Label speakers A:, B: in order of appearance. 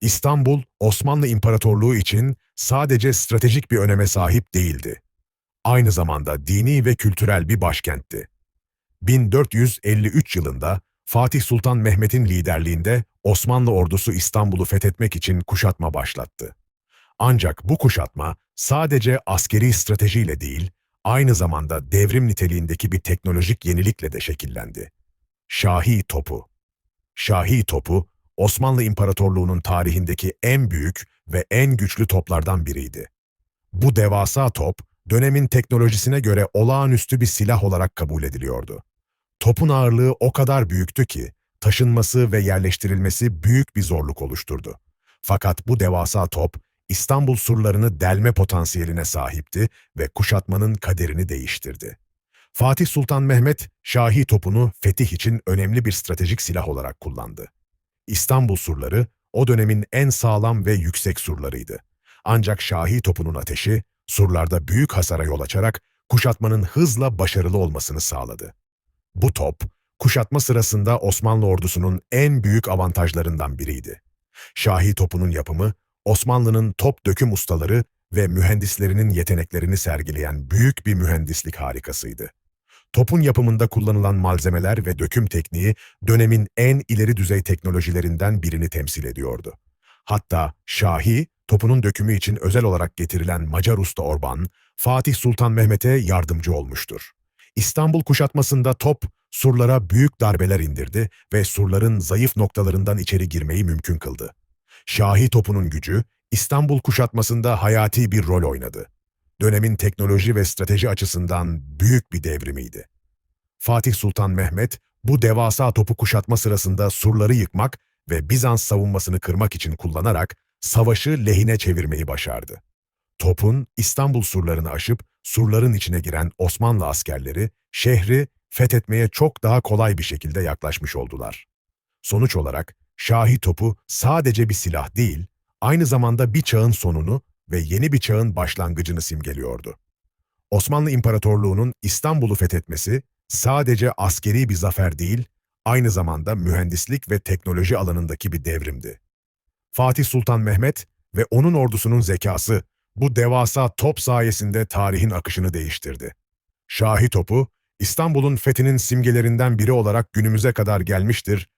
A: İstanbul, Osmanlı İmparatorluğu için sadece stratejik bir öneme sahip değildi. Aynı zamanda dini ve kültürel bir başkentti. 1453 yılında Fatih Sultan Mehmet'in liderliğinde Osmanlı ordusu İstanbul'u fethetmek için kuşatma başlattı. Ancak bu kuşatma sadece askeri stratejiyle değil, aynı zamanda devrim niteliğindeki bir teknolojik yenilikle de şekillendi. Şahi topu. Şahi topu, Osmanlı İmparatorluğu'nun tarihindeki en büyük ve en güçlü toplardan biriydi. Bu devasa top, dönemin teknolojisine göre olağanüstü bir silah olarak kabul ediliyordu. Topun ağırlığı o kadar büyüktü ki, taşınması ve yerleştirilmesi büyük bir zorluk oluşturdu. Fakat bu devasa top, İstanbul surlarını delme potansiyeline sahipti ve kuşatmanın kaderini değiştirdi. Fatih Sultan Mehmet, Şahi topunu fetih için önemli bir stratejik silah olarak kullandı. İstanbul surları, o dönemin en sağlam ve yüksek surlarıydı. Ancak Şahi topunun ateşi, surlarda büyük hasara yol açarak kuşatmanın hızla başarılı olmasını sağladı. Bu top, kuşatma sırasında Osmanlı ordusunun en büyük avantajlarından biriydi. Şahi topunun yapımı, Osmanlı'nın top döküm ustaları ve mühendislerinin yeteneklerini sergileyen büyük bir mühendislik harikasıydı. Topun yapımında kullanılan malzemeler ve döküm tekniği dönemin en ileri düzey teknolojilerinden birini temsil ediyordu. Hatta Şahi, topunun dökümü için özel olarak getirilen Macar usta Orban, Fatih Sultan Mehmet'e yardımcı olmuştur. İstanbul kuşatmasında top, surlara büyük darbeler indirdi ve surların zayıf noktalarından içeri girmeyi mümkün kıldı. Şahi topunun gücü, İstanbul kuşatmasında hayati bir rol oynadı. Dönemin teknoloji ve strateji açısından büyük bir devrimiydi. Fatih Sultan Mehmet, bu devasa topu kuşatma sırasında surları yıkmak ve Bizans savunmasını kırmak için kullanarak savaşı lehine çevirmeyi başardı. Topun İstanbul surlarını aşıp surların içine giren Osmanlı askerleri şehri fethetmeye çok daha kolay bir şekilde yaklaşmış oldular. Sonuç olarak Şahi topu sadece bir silah değil, aynı zamanda bir çağın sonunu ve yeni bir çağın başlangıcını simgeliyordu. Osmanlı İmparatorluğu'nun İstanbul'u fethetmesi sadece askeri bir zafer değil, aynı zamanda mühendislik ve teknoloji alanındaki bir devrimdi. Fatih Sultan Mehmet ve onun ordusunun zekası bu devasa top sayesinde tarihin akışını değiştirdi. Şahi topu, İstanbul'un fethinin simgelerinden biri olarak günümüze kadar gelmiştir